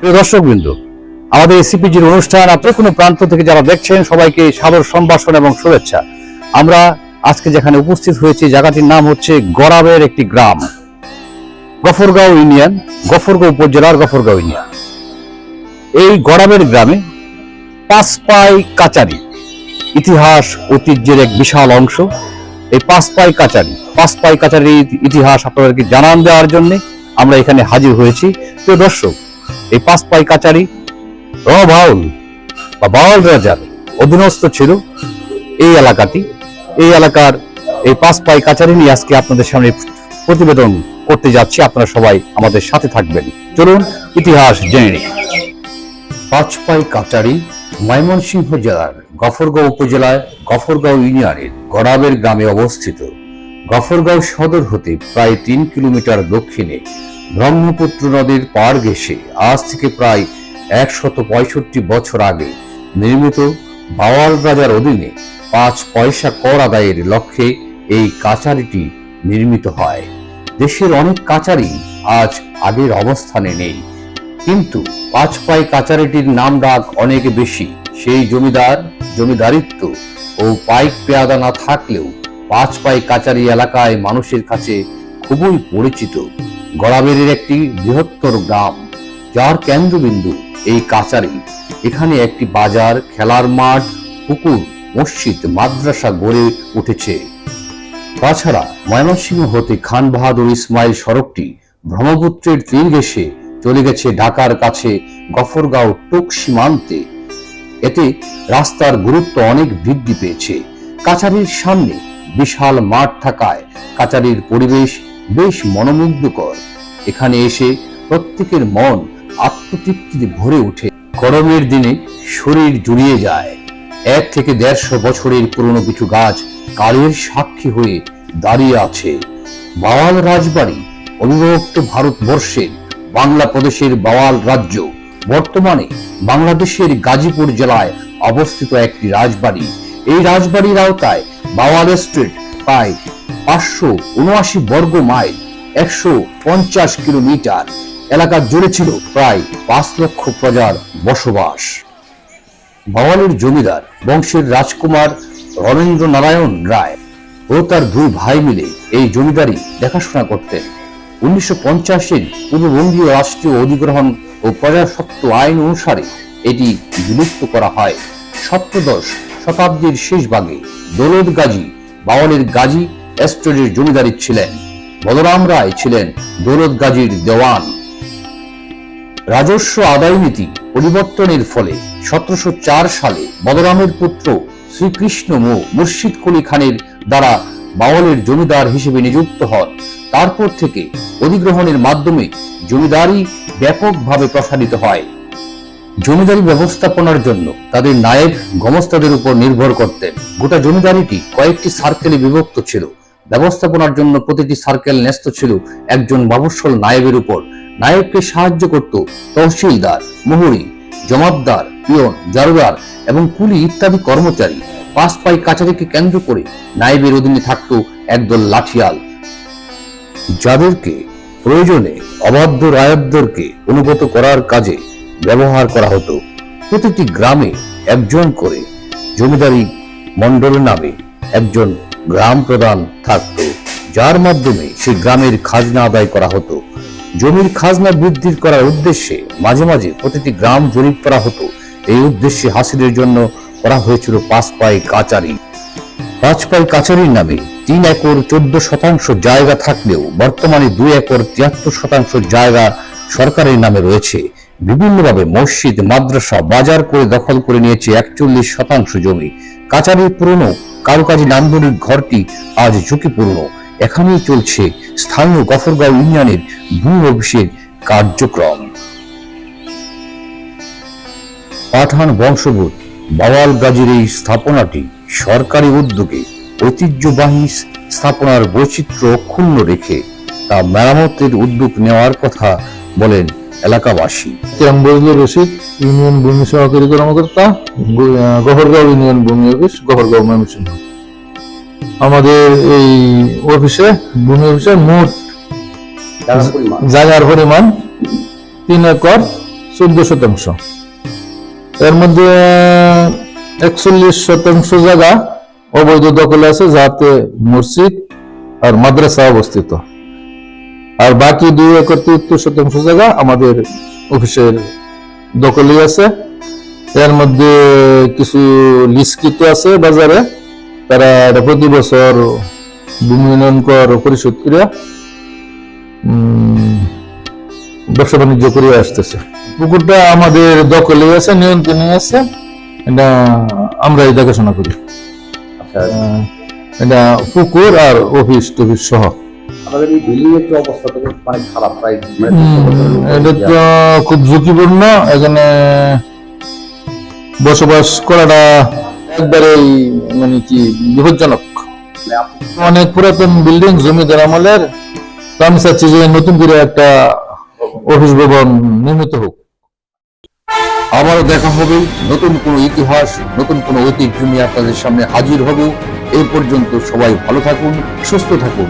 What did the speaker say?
প্রিয় দর্শকবৃন্দ, আমাদের এসিপিজির অনুষ্ঠান কোনো প্রান্ত থেকে যারা দেখছেন, সবাইকে সাদর সম্ভাষণ এবং শুভেচ্ছা। আমরা আজকে যেখানে উপস্থিত হয়েছি, জায়গাটির নাম হচ্ছে গরাবের একটি গ্রাম। গফরগাঁও ইউনিয়ন, গফরগাঁও উপজেলার গফরগাঁও ইউনিয়ন। এই গরাবের গ্রামে পাঁচপাই কাচারি ইতিহাস, ঐতিহ্যের এক বিশাল অংশ। এই পাঁচপাই কাচারি, পাঁচপাই কাচারির ইতিহাস আপনাদেরকে জানান দেওয়ার জন্য আমরা এখানে হাজির হয়েছি। প্রিয় দর্শক এই পাঁচ পাই কাচারি রবাউল বা বাউল রাজার অধীনস্থ ছিল এই এলাকাটি। এই এলাকার এই পাঁচপাই কাচারি নিয়ে আজকে আপনাদের সামনে প্রতিবেদন করতে যাচ্ছি। আপনারা সবাই আমাদের সাথে থাকবেন। চলুন, ইতিহাস জেনে নিই। পাঁচপাই কাচারি ময়মনসিংহ জেলার গফরগাঁও উপজেলায় গফরগাঁও ইউনিয়নের গড়াবের গ্রামে অবস্থিত। গফরগাঁও সদর হতে প্রায় তিন কিলোমিটার দক্ষিণে ব্রহ্মপুত্র নদীর পার ঘেঁষে আজ থেকে প্রায় একশত পঁয়ষট্টি বছর আগে নির্মিত বাওয়াল রাজার অধীনে পাঁচ পয়সা কর আদায়ের লক্ষ্যে এই কাচারিটি নির্মিত হয়। দেশের অনেক কাচারি আজ আগের অবস্থানে নেই। কিন্তু পাঁচপাই কাচারিটির নাম ডাক অনেক বেশি। সেই জমিদার, জমিদারিত্ব ও পাইক পেয়াদা না থাকলেও পাঁচপাই কাচারি এলাকায় মানুষের কাছে খুবই পরিচিত। গড়াবেরের একটি বৃহত্তর গ্রাম, যার কেন্দ্রবিন্দু এই কাচারি। এখানে একটি বাজার, খেলার মাঠ, পুকুর, মসজিদ, মাদ্রাসা গড়ে উঠেছে। তাছাড়া ময়মনসিংহ হতে খান বাহাদুর ইসমাইল সড়কটি ব্রহ্মপুত্রের তীর ঘেঁষে চলে গেছে ঢাকার কাছে গফরগাঁও টুক সীমান্তে। এতে রাস্তার গুরুত্ব অনেক বৃদ্ধি পেয়েছে। কাচারির সামনে বিশাল মাঠ থাকায় কাচারির পরিবেশ বেশ মনোমুগ্ধকর। এখানে এসে প্রত্যেকের মন আত্মতৃপ্তিতে ভরে ওঠে। গরমের দিনে শরীর জুড়িয়ে যায়। এক থেকে দেড়শো বছরের পুরনো কিছু গাছ কালের সাক্ষী হয়ে দাঁড়িয়ে আছে। বাওয়াল রাজবাড়ি অবিভক্ত ভারতবর্ষের বাংলা প্রদেশের বাওয়াল রাজ্য। বর্তমানে বাংলাদেশের গাজীপুর জেলায় অবস্থিত একটি রাজবাড়ি। এই রাজবাড়ির আওতায় বাওয়াল স্ট্রিট প্রায় পাঁচশো উনআশি বর্গ মাইল, একশো পঞ্চাশ কিলোমিটার। এলাকা জুড়ে ছিল প্রায় পাঁচ লক্ষ প্রজার বসবাস। বাওয়ালের জমিদার বংশের রাজকুমার রবীন্দ্র নারায়ণ রায় ও তার দুই ভাই মিলে এই জমিদারি দেখাশোনা করতেন। উনিশশো পঞ্চাশের পূর্ববঙ্গীয় রাষ্ট্রীয় অধিগ্রহণ ও প্রজাসত্ব আইন অনুসারে এটি বিলুপ্ত করা হয়। সপ্তদশ শতাব্দীর শেষ ভাগে দৌলত গাজী বাওয়ালের গাজী এস্টেটের জমিদারি ছিলেন, বলরাম রায় ছিলেন দৌলত গাজীর দেওয়ান। রাজস্ব আদায় নীতি পরিবর্তনের ফলে সতেরোশো চার সালে বলরামের পুত্র শ্রীকৃষ্ণ মো মুর্শিদ কুলি খানের দ্বারা বাওয়ালের জমিদার হিসেবে নিযুক্ত হন। তারপর থেকে অধিগ্রহণের মাধ্যমে জমিদারি ব্যাপকভাবে প্রসারিত হয়। জমিদারি ব্যবস্থাপনার জন্য তাদের নায়েব গমস্তাদের উপর নির্ভর করতেন। গোটা জমিদারিটি কয়েকটি সার্কেলে বিভক্ত ছিল। ব্যবস্থাপনার জন্য প্রতিটি সার্কেল ন্যস্ত ছিল একজন মফস্বল নায়েবের উপর। নায়েবকে সাহায্য করত তহসিলদার, মুহুরি জমাতদার পিয়ন, জারুদার এবং কুলি ইত্যাদি কর্মচারী। পাঁচ পাই কাছারিকে কেন্দ্র করে নায়েবের অধীনে থাকত একদল লাঠিয়াল। যাদেরকে প্রয়োজনে অবাধ্য রায়তদেরকে অনুগত করার কাজে ব্যবহার করা হতো। প্রতিটি গ্রামে একজন করে জমিদারি মণ্ডল নামে একজন গ্রাম প্রধান থাকত। যার মাধ্যমে সেই গ্রামের খাজনা আদায় করা হতো। জমির খাজনা বৃদ্ধি করার উদ্দেশ্যে মাঝে মাঝে প্রতিটি গ্রাম জরিপ করা হতো। এই উদ্দেশ্যে হাসিলের জন্য করা হয়েছিল পাঁচ পাই কাচারি। পাঁচপাই কাছারির নামে তিন একর চোদ্দ শতাংশ জায়গা থাকলেও বর্তমানে দুই একর তিয়াত্তর শতাংশ জায়গা সরকারের নামে রয়েছে। বিভিন্নভাবে মসজিদ, মাদ্রাসা, বাজার করে দখল করে নিয়েছে একচল্লিশ শতাংশ জমি। কাচারির পুরনো কারুকাজী নান্দনিক ঘরটি আজ ঝুঁকিপূর্ণ। এখানেই চলছে স্থানীয় গফরগাঁও ইউনিয়নের ভূ অফিসের কার্যক্রম। পাঠান বংশবোধ বাওয়াল গাজীর এই স্থাপনাটি সরকারি উদ্যোগে ঐতিহ্যবাহী স্থাপনার বৈচিত্র্য অক্ষুণ্ণ রেখে তা মেরামতের উদ্যোগ নেওয়ার কথা বলেন এলাকাবাসী। ত্যাম্বজলুর রশিদ ইউনিয়ন ভূমি সহকারী কর্মকর্তা গো- আহ, গফরগাঁও ইউনিয়ন ভূমি অফিস গফরগাঁও ময়মনসিংহ। আমাদের এই অফিসে ভূমি অফিসে মোট জায়গার পরিমাণ। তিন একর চোদ্দ শতাংশ। এর মধ্যে একচল্লিশ শতাংশ জায়গা অবৈধ দখলে আছে যাতে মসজিদ আর মাদ্রাসা অবস্থিত। আর বাকি দুই একর তিয়াত্তর শতাংশ জায়গা আমাদের অফিসের দখলে আছে। এর মধ্যে কিছু লিস্কিত আছে বাজারে। তারা এটা প্রতি বছর ভূমি উন্নয়ন কর পরিশোধ করে উম, ব্যবসা বাণিজ্য করে আসতেছে। পুকুরটা আমাদের দখলে আছে নিয়ন্ত্রণে আছে। এটা আমরাই দেখাশোনা করি। আচ্ছা। এটা পুকুর আর অফিস টফিস সহ। আমাদের এই বিল্ডিং এর যে অবস্থা তো অনেক খারাপ প্রায় মানে এটা তো খুব ঝুঁকিপূর্ণ এখানে বসবাস করাটা একবারেই মানে কি বিপজ্জনক। মানে অনেক পুরাতন বিল্ডিং জমিদার আমলের তো আমি চাচ্ছি যে নতুন করে একটা অফিস ভবন নির্মিত হোক। আবারও দেখা হবে নতুন কোনো ইতিহাস নতুন কোনো ঐতিহ্য নিয়ে আপনাদের সামনে হাজির হব। এই পর্যন্ত সবাই ভালো থাকুন সুস্থ থাকুন।